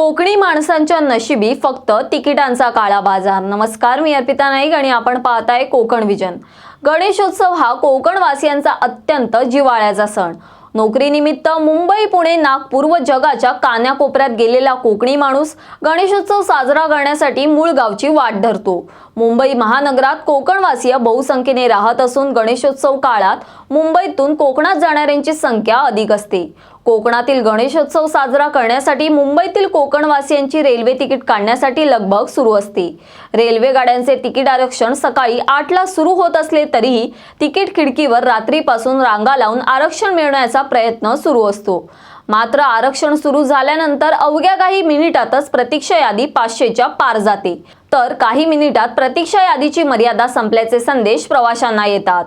कोकणी माणसांच्या नशिबी फक्त तिकिटांचा काळा बाजार नमस्कार मी अर्पिता नाईक आणि आपण पाहताय कोकण विजन. गणेशोत्सव हा कोकणवासियांचा अत्यंत जिव्हाळ्याचा सण. नोकरीनिमित्त मुंबई पुणे नागपूर व जगाच्या कान्याकोपऱ्यात गेलेला कोकणी माणूस गणेशोत्सव साजरा करण्यासाठी मूळ गावची वाट धरतो. मुंबई महानगरात कोकणवासीय बहुसंख्येने राहत असून गणेशोत्सव काळात मुंबईतून कोकणात जाणाऱ्यांची संख्या अधिक असते. कोकणातील गणेशोत्सव साजरा करण्यासाठी मुंबईतील कोकणवासियांची रेल्वे तिकीट काढण्यासाठी लगबग सुरू असते. रेल्वे गाड्यांचे तिकीट आरक्षण सकाळी आठला सुरू होत असले तरीही तिकीट खिडकीवर रात्रीपासून रांगा लावून आरक्षण मिळवण्याचा प्रयत्न सुरू असतो. मात्र आरक्षण सुरू झाल्यानंतर अवघ्या काही मिनिटातच प्रतीक्षा यादी पाचशेच्या पार जाते. तर काही मिनिटात प्रतीक्षा यादीची मर्यादा संपल्याचे संदेश प्रवाशांना येतात.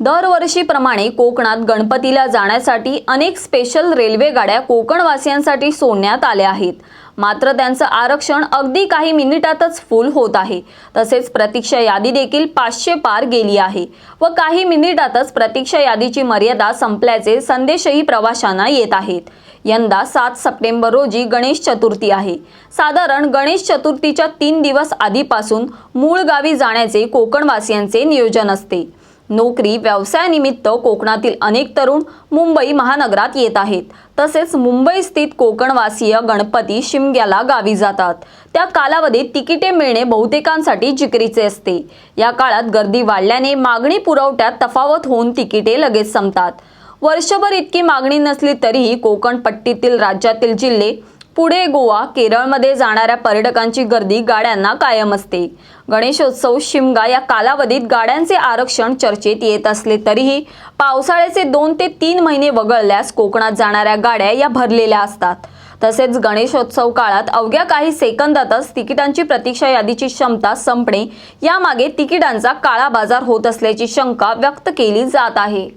दरवर्षीप्रमाणे कोकणात गणपतीला जाण्यासाठी अनेक स्पेशल रेल्वे गाड्या कोकणवासियांसाठी सोडण्यात आल्या आहेत. मात्र त्यांचं आरक्षण अगदी काही मिनिटातच फुल होत आहे. तसेच प्रतीक्षा यादी देखील पाचशे पार गेली आहे व काही मिनिटातच प्रतीक्षा यादीची मर्यादा संपल्याचे संदेशही प्रवाशांना येत आहेत. यंदा सात सप्टेंबर रोजी गणेश चतुर्थी आहे. साधारण गणेश चतुर्थीच्या तीन दिवस आधीपासून मूळ गावी जाण्याचे कोकणवासियांचे नियोजन असते. नोकरी व्यवसायानिमित्त कोकणातील अनेक तरुण मुंबई महानगरात येत आहेत. तसेच मुंबई स्थित कोकणवासीय गणपती शिमग्याला गावी जातात. त्या कालावधीत तिकिटे मिळणे बहुतेकांसाठी जिकरीचे असते. या काळात गर्दी वाढल्याने मागणी पुरवठ्यात तफावत होऊन तिकिटे लगेच संपतात. वर्षभर इतकी मागणी नसली तरीही कोकण पट्टीतील राज्यातील जिल्हे पुढे गोवा केरळमध्ये जाणाऱ्या पर्यटकांची गर्दी गाड्यांना कायम असते. गणेशोत्सव शिमगा या कालावधीत गाड्यांचे आरक्षण चर्चेत येत असले तरीही पावसाळ्याचे दोन ते तीन महिने वगळल्यास कोकणात जाणाऱ्या गाड्या या भरलेल्या असतात. तसेच गणेशोत्सव काळात अवघ्या काही सेकंदातच तिकिटांची प्रतीक्षा यादीची क्षमता संपणे यामागे तिकिटांचा काळा बाजार होत असल्याची शंका व्यक्त केली जात आहे.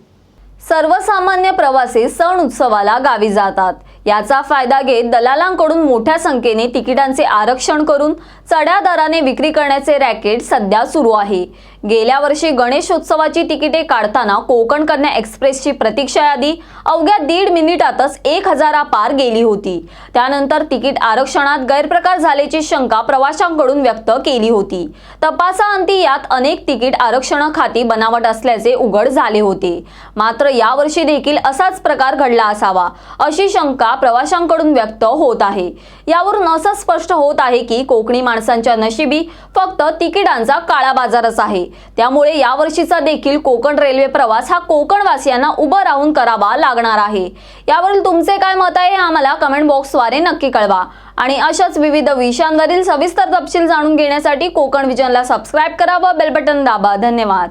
सर्वसामान्य प्रवासी सण उत्सवाला गावी जातात. याचा फायदा घेत दलालांकडून मोठ्या संख्येने तिकिटांचे आरक्षण करून चढ्या दराने विक्री करण्याचे रॅकेट सध्या सुरू आहे. गेल्या वर्षी गणेशोत्सवाची तिकिटे काढताना कोकण कन्या एक्सप्रेसची प्रतीक्षा यादी अवघ्या दीड मिनिटातच एक हजारा पार गेली होती. त्यानंतर तिकीट आरक्षणात गैरप्रकार झाल्याची शंका प्रवाशांकडून व्यक्त केली होती. तपासाअंती यात अनेक तिकीट आरक्षण खाती बनावट असल्याचे उघड झाले होते. मात्र यावर्षी देखील असाच प्रकार घडला असावा अशी शंका प्रवाशांकडून व्यक्त होत आहे. यावरून असं स्पष्ट होत आहे की कोकणी माणसांच्या नशिबी फक्त तिकिटांचा काळा बाजारच आहे. त्यामुळे यावर्षीचा देखील कोकण रेल्वे प्रवास हा कोकणवासियांना उभं राहून करावा लागणार आहे. यावरील तुमचे काय मत आहे हे आम्हाला कमेंट बॉक्सद्वारे नक्की कळवा. आणि अशाच विविध विषयांवरील सविस्तर तपशील जाणून घेण्यासाठी कोकण विजनला सबस्क्राईब करा व बेल बटन दाबा. धन्यवाद.